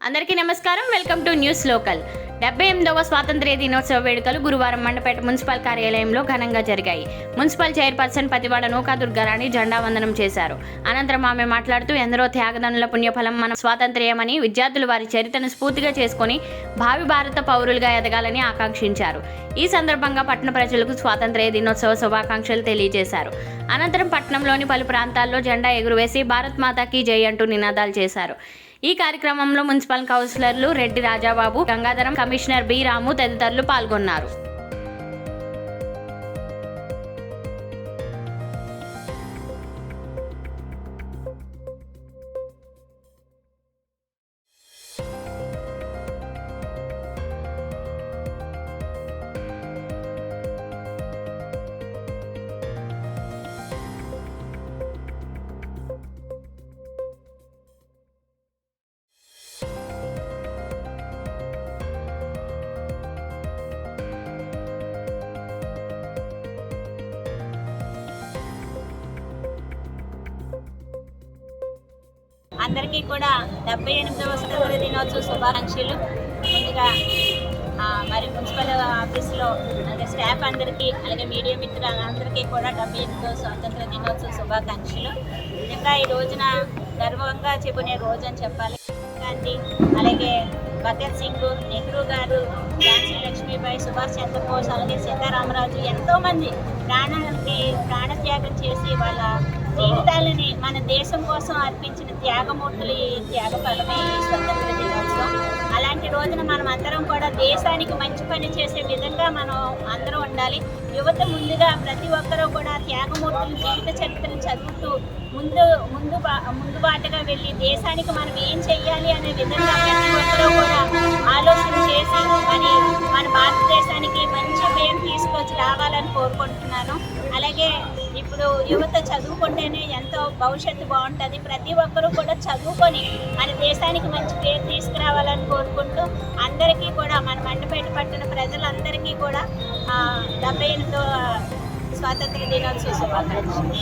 అందరికీ నమస్కారం. Welcome to news local. డెబ్బై ఎనిమిదవ స్వాతంత్ర్య దినోత్సవ వేడుకలు గురువారం మండపేట మున్సిపల్ కార్యాలయంలో ఘనంగా జరిగాయి. మున్సిపల్ చైర్పర్సన్ పతివాడ నూకా దుర్గారాణి జెండా వందనం చేశారు. అనంతరం ఆమె మాట్లాడుతూ ఎందరో త్యాగదనుల పుణ్యఫలం మన స్వాతంత్ర్యమని విద్యార్థులు వారి చరిత్రను స్ఫూర్తిగా చేసుకుని భావి భారత పౌరులుగా ఎదగాలని ఆకాంక్షించారు. ఈ సందర్భంగా పట్టణ ప్రజలకు స్వాతంత్ర్య దినోత్సవ శుభాకాంక్షలు తెలియజేశారు. అనంతరం పట్టణంలోని పలు ప్రాంతాల్లో జెండా ఎగురవేసి భారత్ మాతాకి జై అంటూ నినాదాలు చేశారు. ఈ కార్యక్రమంలో మున్సిపల్ కౌన్సిలర్లు రెడ్డి రాజాబాబు గంగాధరం కమిషనర్ బి రాము తదితరులు పాల్గొన్నారు. అందరికీ కూడా డెబ్బై ఎనిమిదవ స్వతంత్ర దినోత్సవ శుభాకాంక్షలు. ముందుగా మరి మున్సిపల్ ఆఫీస్లో అలాగే స్టాఫ్ అందరికీ అలాగే మీడియా మిత్రులందరికీ కూడా డెబ్బై ఎనిమిదవ స్వాతంత్ర దినోత్సవ శుభాకాంక్షలు. ఇంకా ఈ రోజున గర్వంగా చెప్పుకునే రోజు అని చెప్పాలి. గాంధీ అలాగే భగత్ సింగ్ నెహ్రూ గారు ఝాన్సీ లక్ష్మీబాయి సుభాష్ చంద్రబోస్ అలాగే సీతారామరాజు ఎంతోమంది ప్రాణాలకి ప్రాణత్యాగం చేసి వాళ్ళ జీవితాలని మన దేశం కోసం అర్పించిన త్యాగమూర్తులు ఈ త్యాగ ఈ స్వతంత్ర దినోత్సవం. అలాంటి రోజున మనం అందరం కూడా దేశానికి మంచి పని చేసే విధంగా మనం అందరం ఉండాలి. యువత ముందుగా ప్రతి ఒక్కరూ కూడా త్యాగమూర్తుల జీవిత చరిత్రను చదువుతూ ముందు ముందు బా- ముందు బాటగా వెళ్ళి దేశానికి మనం ఏం చెయ్యాలి అనే విధంగా ప్రతి ఒక్కరూ కూడా ఆలోచన చేసి మరి మన భారతదేశానికి మంచి పేరు తీసుకొచ్చి రావాలని కోరుకుంటున్నాను. అలాగే ఇప్పుడు యువత చదువుకుంటేనే ఎంతో భవిష్యత్తు బాగుంటుంది. ప్రతి ఒక్కరూ కూడా చదువుకొని మన దేశానికి మంచి పేరు తీసుకురావాలని కోరుకుంటూ అందరికీ కూడా మన మండపేట పట్టణ ప్రజలందరికీ కూడా డెబ్బై ఎనిమిదో స్వాతంత్ర దినోత్సవ శుభాకాంక్షలు.